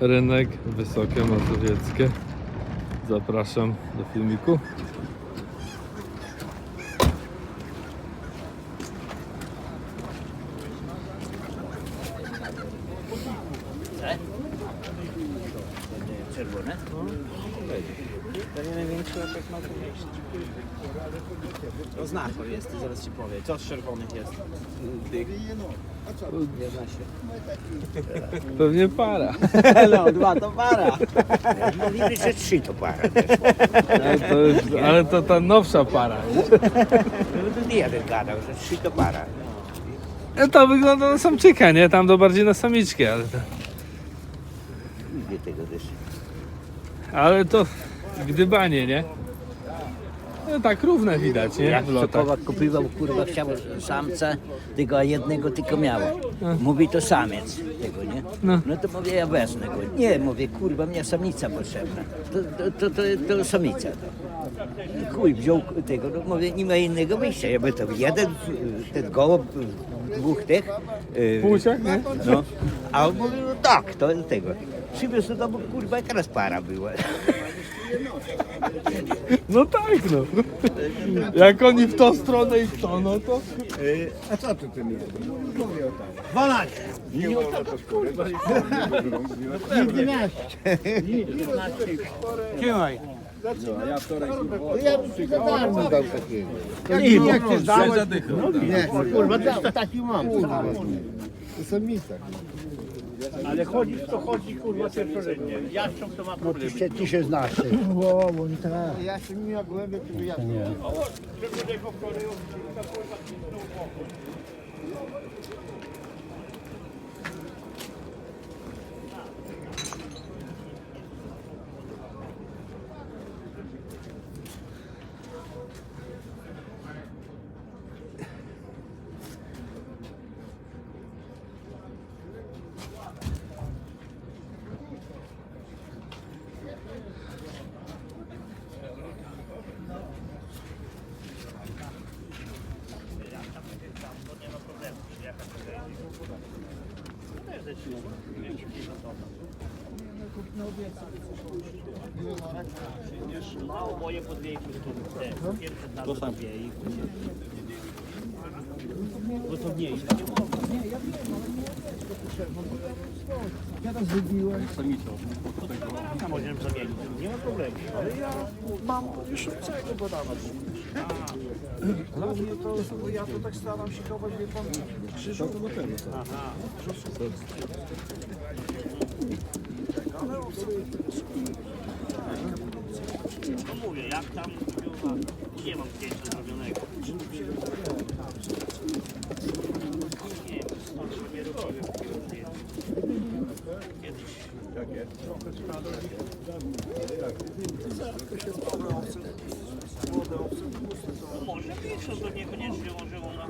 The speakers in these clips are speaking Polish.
Rynek Wysokie Mazowieckie. Zapraszam do filmiku. Czerwone? To nie największy lepek ma to mieć. To znachor jest, zaraz ci powiem. Co z czerwonych jest? Tych. Nie zna się. Pewnie para. No, dwa to para. Mówili, że trzy to para. Ale to, jest, ale to ta nowsza para. No to jeden gadał, że trzy to para. E, To wygląda na samczyka, nie? Tam to bardziej na samiczkę, ale to, Lubię tego też. ale to gdybanie, nie? No tak równe widać, nie? Jak W lotach. Kurwa, chciał samca, tego a jednego tylko miało. Mówi to samiec tego, nie? No. No to mówię, ja wezmę go. Nie, mówię, kurwa, mnie samica potrzebna. To, to, to, to, to samica. To. Chuj, wziął tego, no mówię, nie ma innego wyjścia. Ja by to jeden, ten gołąb, dwóch tych. Płciach, nie? No, a on mówił, no tak, to tego. Przywiózł do domu, kurwa, jaka raz para była. No tak, no. Jak oni w tą stronę i w tą, no to... A co ty tym jest? Mówię o tak. 12. Nie wolno to. Trzymaj. No, ja wczoraj za darmo dał takiego. Jak ty zdałeś? Nie, kurwa, też taki mam. To są misa. Ale chodzi to chodzi kurwa sercorednie. Jastrząb to ma problemy. Ty, ty się znasz. ty. O, bo nie tak. Ja się nie miał głębię, to ja Mało moje po dwie i pół stówy. Te pierwsze dwa to sam. dwie i pół. Bo to mniejsze. Ja to zrobiłem. A możemy zamienić. Ale ja mam wiszącego go dawać. Dla mnie to, bo ja to tak staram się chować, wie pan, krzyżu. Aha. Ale owce No mówię, jak tam kurwa, nie mam zdjęcia zrobionego. Nie wiem, stąd się nie robiłem. Kiedyś. Może większość do niekoniecznie może ona.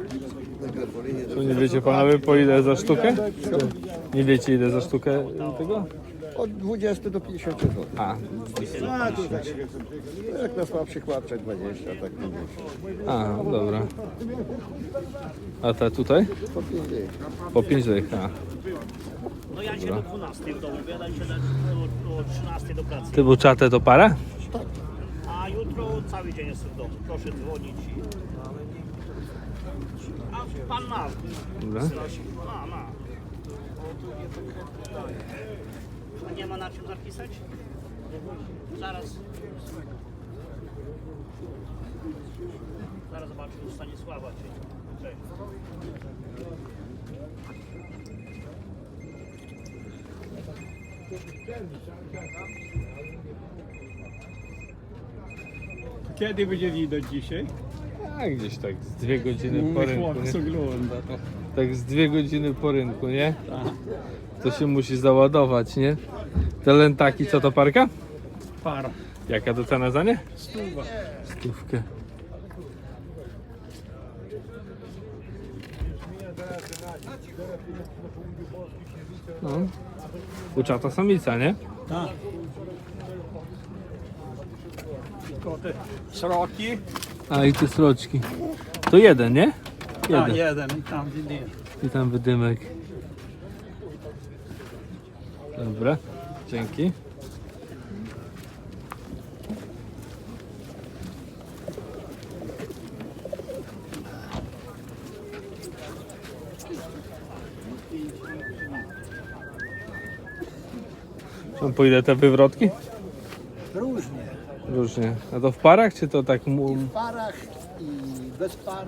To nie wiecie panowie po ile za sztukę? Nie wiecie ile za sztukę tego? Od 20 do 50 zł. A, A, tu tak. Jak na słabszych łapczach 20, tak 50. a, dobra. A te tutaj? Po 5 dych. Po 5 dych, a. No ja dzisiaj do 12 w domu, biadam się do, do 13 do pracy. Ty buczate to para? Cały dzień jestem w domu. Proszę dzwonić. i- A pan ma. Dobra. Ma, ma. A nie ma na czym zapisać? Zaraz. Zaraz zobaczę u Stanisława, czy... Cześć. Kiedy będzie widać dzisiaj? A gdzieś tak z dwie godziny po rynku, Chłopiec nie? ogląda to. Tak z dwie godziny po rynku, nie? To się musi załadować, nie? Te lentaki, co to parka? Para. Jaka to cena za nie? Stuwa. Stówkę. No. Uczata samica, nie? Tak. Koty. Sroki. A i te sroczki. To jeden, nie? A, Jeden. jeden. I tam widzę. I tam wydymek. Dobra. Dzięki. Są po ile te wywrotki? Różnie. A to w parach, czy to tak, mu- W parach i bez par.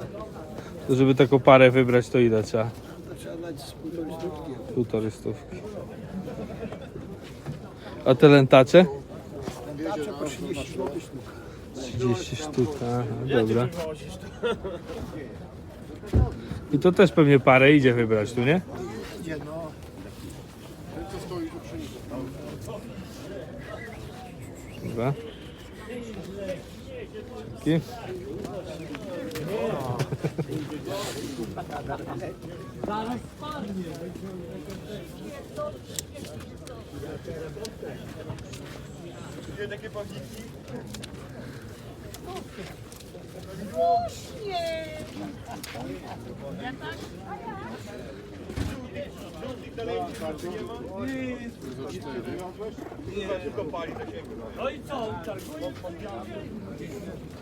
to żeby taką parę wybrać, to ile trzeba? To trzeba dać z półtorej stówki. Półtorej stówki. A te lentacze? Tacze po 30 zł sztuka. 30 sztuk, aha, dobra. I to też pewnie parę idzie wybrać tu, nie? Idzie no. Dobra. Dzięki. Mi do takie krymki czerwone? 700. 700 zł. No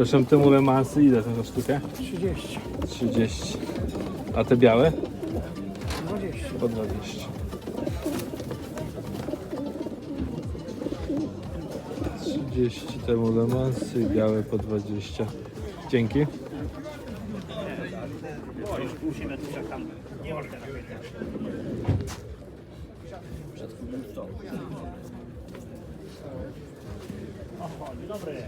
Proszę, te mulemansy ile to za sztukę? 30. 30. A te białe? 20. Po 20. 30 te mulemansy, białe po 20. Dzięki. Добре.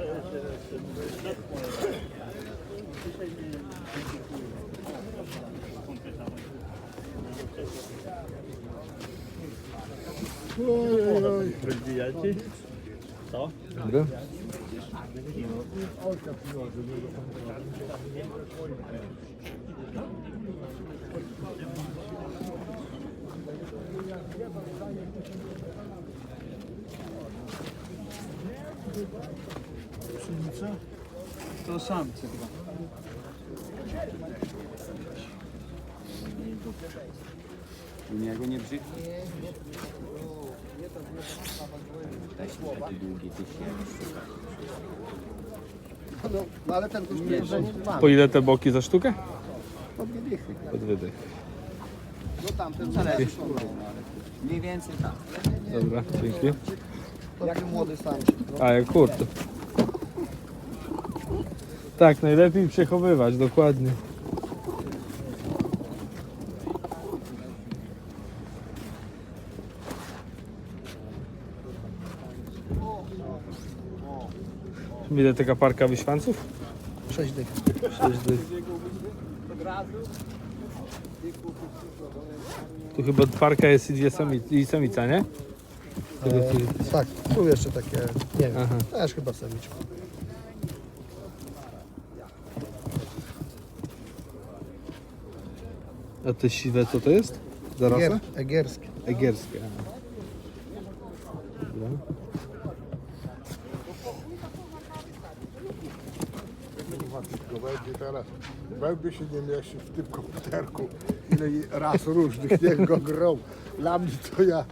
Ой-ой-ой. Предприятий. Что? Да. Thank you. Dobry. To samce chyba. Niego nie brzydki. No, no ale ten nie dwa. Po ile te boki za sztukę? Po dwie dychy. Po dwie dychy. No tamten zależy. Mniej więcej tak. Dobra, dzięki. Taki młody samczyk. No. A, jak kurde. Tak, najlepiej przechowywać, dokładnie. Ile taka parka wyśwanców? 6 dych. 6 dych. Tu chyba parka jest i, dwie samic, i samica, nie? Tego tu- tak, tu jeszcze takie, nie wiem, Aha. też chyba samiczka. A te siwe co to jest? Zarosłe? Egier, egierskie. Egierskie. aha. Dobra. Tylko będzie teraz, będę się nie mieści w tym komputerku, ile i raz różnych, niech go grą. Dla mnie to ja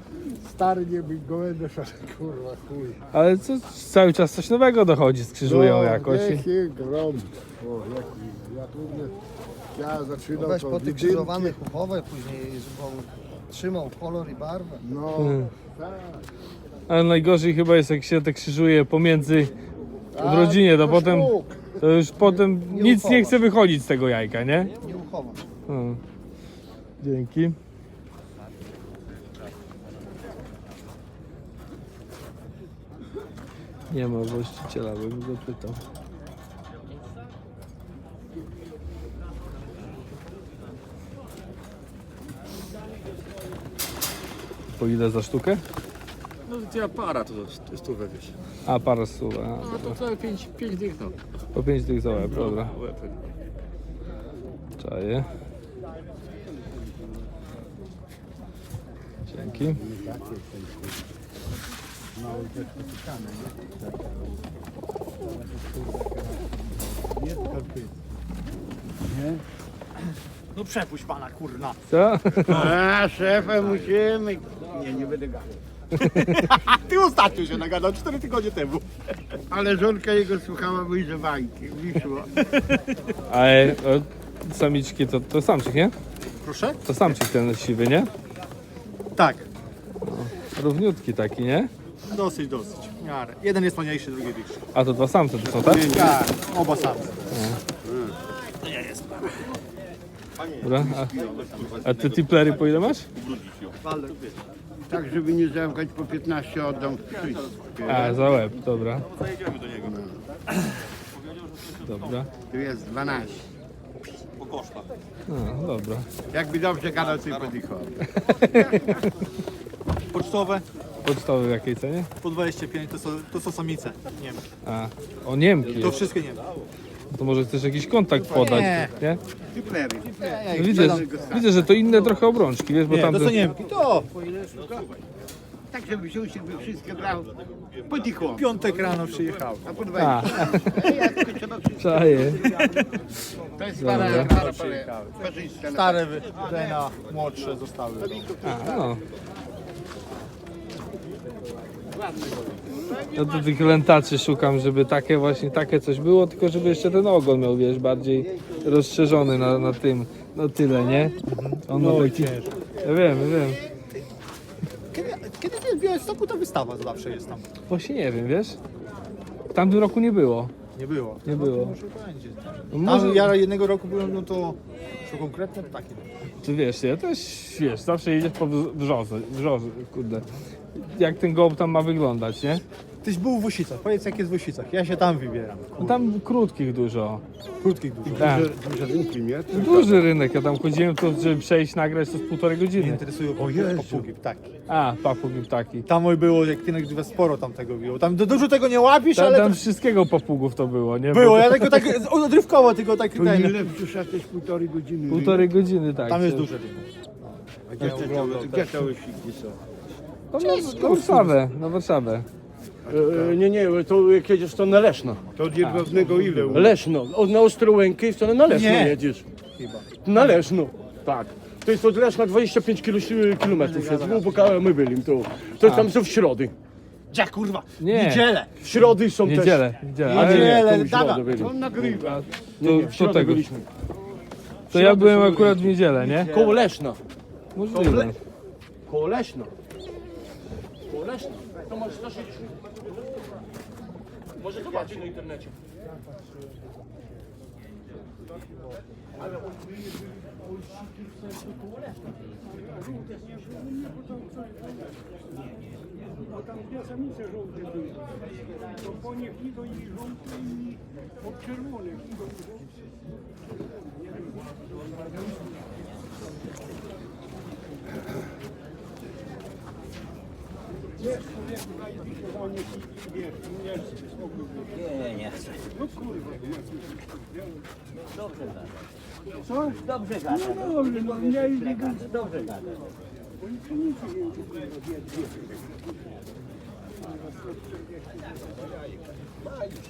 stary nie być gołębie, ale kurwa chuj. Ale co, cały czas coś nowego dochodzi, skrzyżują No, jakoś. Niech ich grą. O, jak, ja tu nie, ja zaczynam No weź po tych krzyżowanych uchowe, później żebym trzymał kolor i barwę. No, Hmm. tak. Ale najgorzej chyba jest jak się te krzyżuje pomiędzy w A, rodzinie, to potem, sztuk. to już potem Nie nic nie uchowasz. chce wychodzić z tego jajka, nie? Nie uchowasz. Hmm. Dzięki. Nie ma właściciela, bym go pytał. Po ile za sztukę? No to ja para to jest tu wiesz. A, parę słów. A, No to całe 5 pięć dych no. po 5 tych za łeb, dobra. Czaję. Dzięki. No przepuść pana kurna. Co? A, szefem musimy. Nie, nie będę gadał. Ty ostatnio się nagadał 4 tygodnie temu. Ale żonka jego słuchała wyjdzie bajki, wyszło. Ale o, samiczki to, to samczyk, nie? Proszę? To samczyk ten siwy, nie? Tak. Równiutki taki, nie? Dosyć, dosyć. W miarę. Jeden jest mniejszy, drugi większy. A to dwa samce to są, tak? Tak, oba same. Dobra. A, a ty tiplery po ile masz? Tak, żeby nie zamkać po 15 oddam wszystkie. A, za łeb, dobra. Dobra. Tu jest 12. No, dobra. Jakby dobrze gadał, to i podjechał. Pocztowe Pocztowy w jakiej cenie? po 25 to są, to są samice. Nie wiem. A, o Niemki. To wszystkie nie wiem. To może chcesz jakiś kontakt podać, Nie. No widzę, że, widzę, że to inne trochę obrączki, wiesz, bo Nie, tam... to są Niemki. To Tak, żeby wziął się by wszystkie brał. Podjechał. piątek rano przyjechał. A po A, 20. Ja skończę na wszystko. czaję. To jest para, para. Stare wy- młodsze zostały. A, no. No to tych lentaczy szukam, żeby takie właśnie, takie coś było, tylko żeby jeszcze ten ogon miał, wiesz, bardziej rozszerzony na, na tym, no tyle, nie? On ma taki... Ja wiem, ja wiem. Kiedy, w Białymstoku, to wystawa zawsze jest tam. Właśnie nie wiem, wiesz? W tamtym roku nie było. Nie było. Nie było. Może będzie. No Może może, ja jednego roku byłem, no to co konkretne, to takie. ty wiesz, ja też, wiesz, zawsze jedziesz po wrzozę, wrzozę, kurde. Jak ten gołb tam ma wyglądać, nie? Tyś był w Wysicach, powiedz jak jest w Wysicach. Ja się tam wybieram. No tam krótkich dużo. Krótkich dużo. Tak. Duże rynki, nie? Duży rynek, ja tam chodziłem, to żeby przejść, nagrać, to z półtorej Mnie godziny. interesują papugi, papugi, ptaki. A, papugi ptaki. Tam oj było, jak ty nagrywa sporo tam tego było. Tam du- dużo tego nie łapisz, Tam, ale tam to wszystkiego papugów to było, nie? było. Ja tylko tak odrywkowo tylko tak To ten. szat jest półtorej godziny. Półtorej godziny, tak. Tam jest duże rynek. Gdzie te, gdzie te łyżki są? No, na, na Warszawę, na Warszawę. E, Nie, nie, to jak jedziesz to na Leszno. To od jednego ile? Leszno, od na Ostrołękę i w stronę na Leszno Nie. jedziesz. Na Leszno, tak. To jest od Leszna 25 kilo- kilometrów jest, bo poka- my byli to. To jest tam są w środy. Gdzie kurwa? Nie. Niedzielę. W środy są Niedzielę, niedzielę. też. Ale nie, Niedzielę, to w dawaj. środę byli. On nagrywa. to, Nie, nie, w to środę tego. byliśmy. To ja byłem akurat w niedzielę, nie? Koło Leszna. Możliwe. Koło Leszna. To masz 160. Może zobaczyć na internecie. Tam dwie samice żółte były. To po nich idą i żółte i od czerwonych idą żółte. Nie, nie chcę. Dobrze gada. Co? Dobrze gada. No dobrze, no nie idzie Dobrze gada.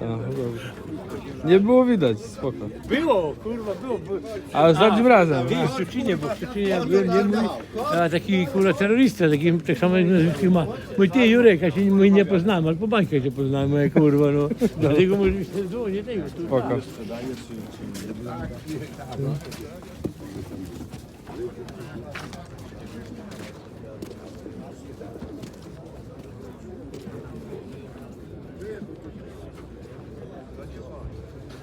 No, dobrze. Nie było widać, spoko. Było, kurwa, było. było. Ale ostatnim razem. W Szczecinie, bo w Szczecinie ja byłem nie mój, a taki kurwa terrorysta, taki tak samo jak nazwisko ma. Mój ty Jurek, ja się mój nie poznałem, ale po bańkach się poznałem, moja kurwa, no. Dlatego może się było, nie tego.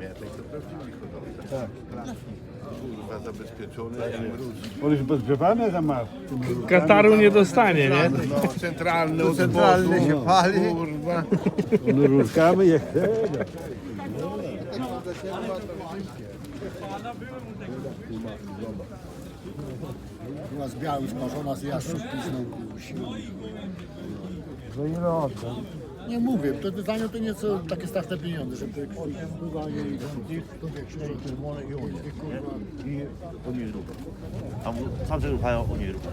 Mietek to. Tak. Kurwa zabezpieczony. On już podgrzewane za masz. Kataru nie dostanie, nie? No, centralny od Centralny boku, się pali. Kurwa. No rurkami jak Była z białym smażona z jaszczur pisną. No i rodzę. Nie mówię, to za nią to nieco takie stawne pieniądze, żeby pływanie i cztery czerwone i onie. I oni lubią. A tamte ruchają, oni lubią.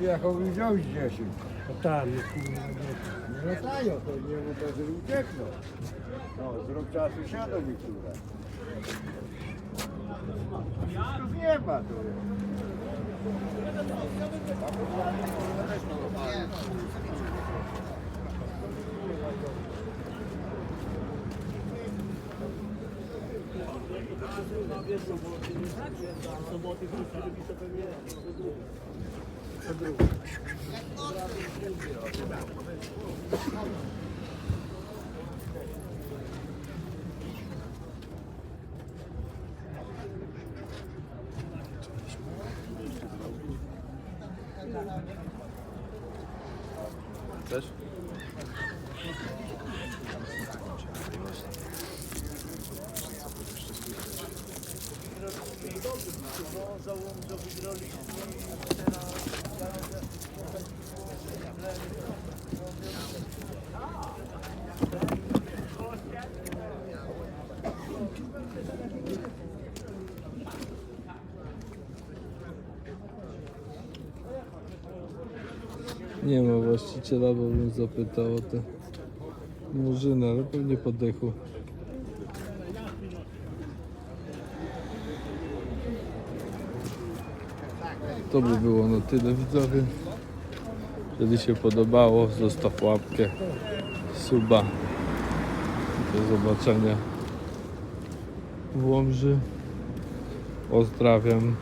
Jechał wziąć 10. Tam, Nie latają, to nie mu to że uciekną. No, z rok czasu siadą mi nie ma tu. Nie ma właściciela, bo bym zapytał o te murzyny, ale pewnie po To by było na tyle widzowie. Jeżeli się podobało, zostaw łapkę, suba. Do zobaczenia w Łomży. Pozdrawiam.